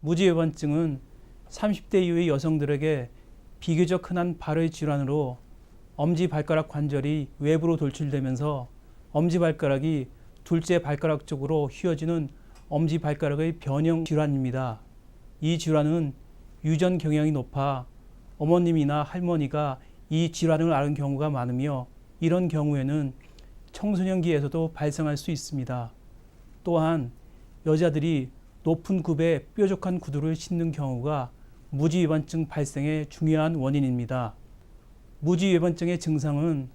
무지외반증은 30대 이후의 여성들에게 비교적 흔한 발의 질환으로 엄지 발가락 관절이 외부로 돌출되면서 엄지 발가락이 둘째 발가락 쪽으로 휘어지는 엄지 발가락의 변형 질환입니다. 이 질환은 유전 경향이 높아 어머님이나 할머니가 이 질환을 앓은 경우가 많으며 이런 경우에는 청소년기에서도 발생할 수 있습니다. 또한 여자들이 높은 굽에 뾰족한 구두를 신는 경우가 무지위반증 발생의 중요한 원인입니다. 무지위반증의 증상은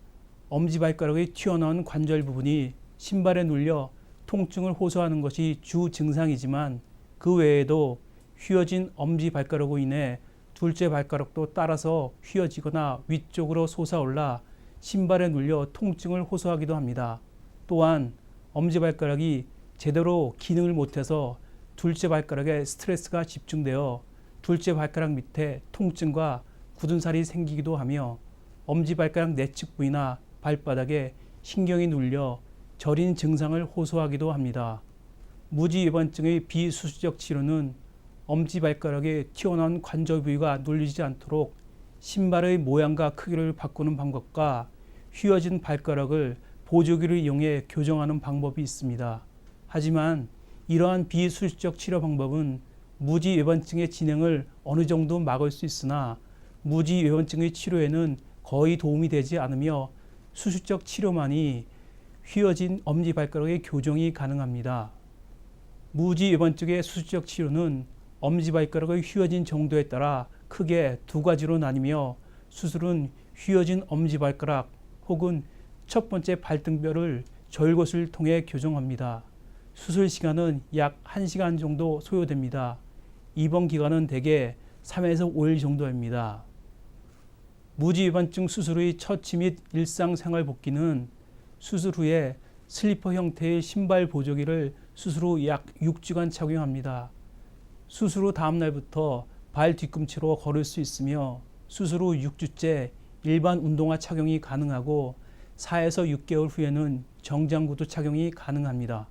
엄지발가락의 튀어나온 관절 부분이 신발에 눌려 통증을 호소하는 것이 주 증상이지만 그 외에도 휘어진 엄지발가락으로 인해 둘째 발가락도 따라서 휘어지거나 위쪽으로 솟아올라 신발에 눌려 통증을 호소하기도 합니다. 또한 엄지발가락이 제대로 기능을 못해서 둘째 발가락에 스트레스가 집중되어 둘째 발가락 밑에 통증과 굳은 살이 생기기도 하며 엄지 발가락 내측 부위나 발바닥에 신경이 눌려 저린 증상을 호소하기도 합니다. 무지위반증의 비수술적 치료는 엄지발가락에 튀어나온 관절 부위가 눌리지 않도록 신발의 모양과 크기를 바꾸는 방법과 휘어진 발가락을 보조기를 이용해 교정하는 방법이 있습니다. 하지만 이러한 비수술적 치료 방법은 무지 외반증의 진행을 어느 정도 막을 수 있으나 무지 외반증의 치료에는 거의 도움이 되지 않으며 수술적 치료만이 휘어진 엄지 발가락의 교정이 가능합니다. 무지 외반증의 수술적 치료는 엄지 발가락의 휘어진 정도에 따라 크게 두 가지로 나뉘며 수술은 휘어진 엄지 발가락 혹은 첫 번째 발등뼈를 절것을 통해 교정합니다. 수술 시간은 약 1시간 정도 소요됩니다. 입원 기간은 대개 3에서 5일 정도입니다. 무지위반증 수술 의 처치 및 일상생활 복귀는 수술 후에 슬리퍼 형태의 신발 보조기를 수술 후 약 6주간 착용합니다. 수술 후 다음 날부터 발 뒤꿈치로 걸을 수 있으며 수술 후 6주째 일반 운동화 착용이 가능하고 4에서 6개월 후에는 정장 구두 착용이 가능합니다.